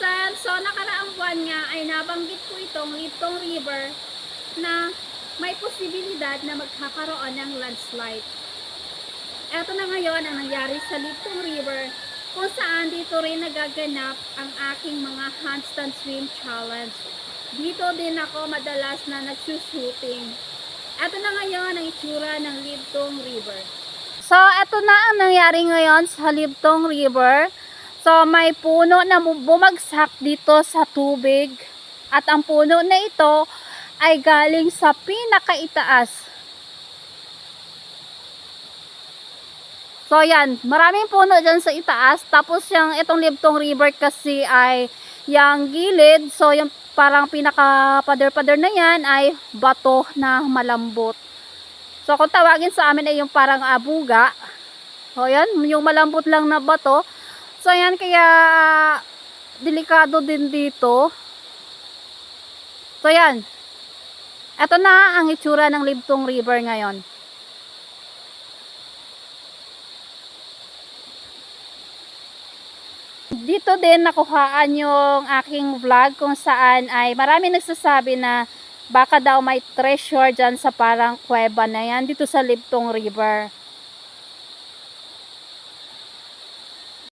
Pinsan, so nakaraang buwan nga ay nabanggit ko itong Liptong River na may posibilidad na magkakaroon ng landslide. Ito na ngayon ang nangyari sa Liptong River kung saan dito rin nagaganap ang aking mga handstand swim challenge. Dito din ako madalas na nagsushooting. Ito na ngayon ang itsura ng Libtong River. So, ito na ang nangyari ngayon sa Libtong River. So, may puno na bu- bumagsak dito sa tubig. At ang puno na ito ay galing sa pinakaitaas. So, yan. Maraming puno dyan sa itaas. Tapos, yung itong Libtong River kasi ay yung gilid. So, yung parang pinaka-pader-pader na yan ay bato na malambot. So, kung tawagin sa amin ay yung parang abuga. So, yan. Yung malambot lang na bato. So, yan. Kaya, delikado din dito. So, yan. Ito na ang itsura ng Libtong River ngayon. Dito din nakuhaan yung aking vlog kung saan ay marami nagsasabi na baka daw may treasure dyan sa parang kuweba na yan dito sa Libtong River.